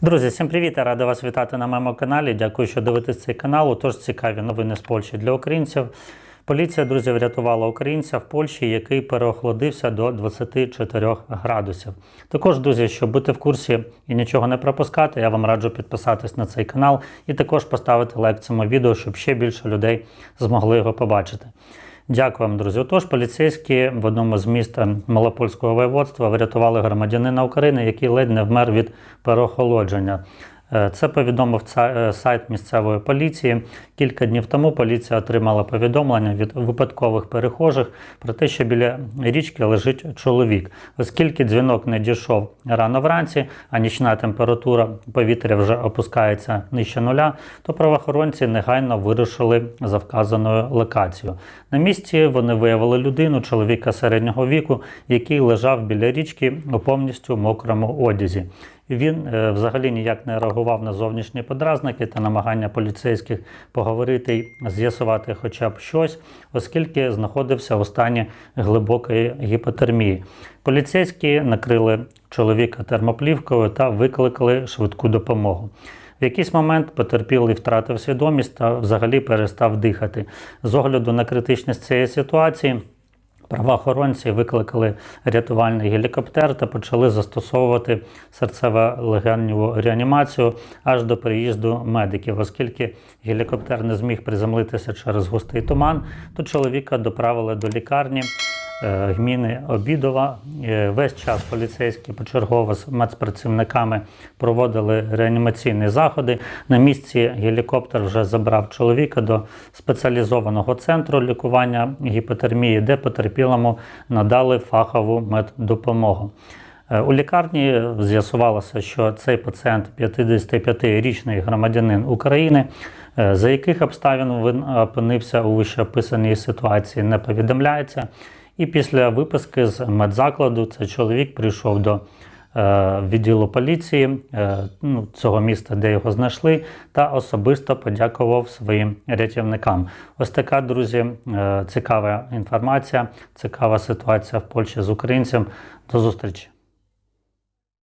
Друзі, всім привіт! Я радий вас вітати на моєму каналі. Дякую, що дивитесь цей канал. Тож цікаві новини з Польщі для українців. Поліція, друзі, врятувала українця в Польщі, який переохолодився до 24 градусів. Також, друзі, щоб бути в курсі і нічого не пропускати, я вам раджу підписатись на цей канал і також поставити лайк цьому відео, щоб ще більше людей змогли його побачити. Дякую вам, друзі. Отож, поліцейські в одному з міст е, Малопольського воєводства врятували громадянина України, який ледь не вмер від переохолодження. Е, Це повідомив е, сайт місцевої поліції. Кілька днів тому поліція отримала повідомлення від випадкових перехожих про те, що біля річки лежить чоловік. Оскільки дзвінок не дійшов рано вранці, а нічна температура повітря вже опускається нижче нуля, то правоохоронці негайно вирушили за вказаною локацією. На місці вони виявили людину, чоловіка середнього віку, який лежав біля річки у повністю мокрому одязі. Він е, взагалі ніяк не реагував на зовнішні подразники та намагання поліцейських поговорити і з'ясувати хоча б щось, оскільки знаходився у стані глибокої гіпотермії. Поліцейські накрили чоловіка термоплівкою та викликали швидку допомогу. В якийсь момент потерпілий втратив свідомість та взагалі перестав дихати. З огляду на критичність цієї ситуації. Правоохоронці викликали рятувальний гелікоптер та почали застосовувати серцево-легеневу реанімацію аж до приїзду медиків. Оскільки гелікоптер не зміг приземлитися через густий туман, то чоловіка доправили до лікарні. Е, Гміни Обідова Е, весь час поліцейські почергово з медпрацівниками проводили реанімаційні заходи. На місці гелікоптер вже забрав чоловіка до спеціалізованого центру лікування гіпотермії, де потерпілому надали фахову меддопомогу. Е, У лікарні з'ясувалося, що цей пацієнт 55-річний громадянин України, за яких обставин він опинився у вищеописаній ситуації, не повідомляється. І після виписки з медзакладу цей чоловік прийшов до е, відділу поліції е, ну, цього міста, де його знайшли, та особисто подякував своїм рятівникам. Ось така, друзі, е, цікава інформація, цікава ситуація в Польщі з українцем. До зустрічі.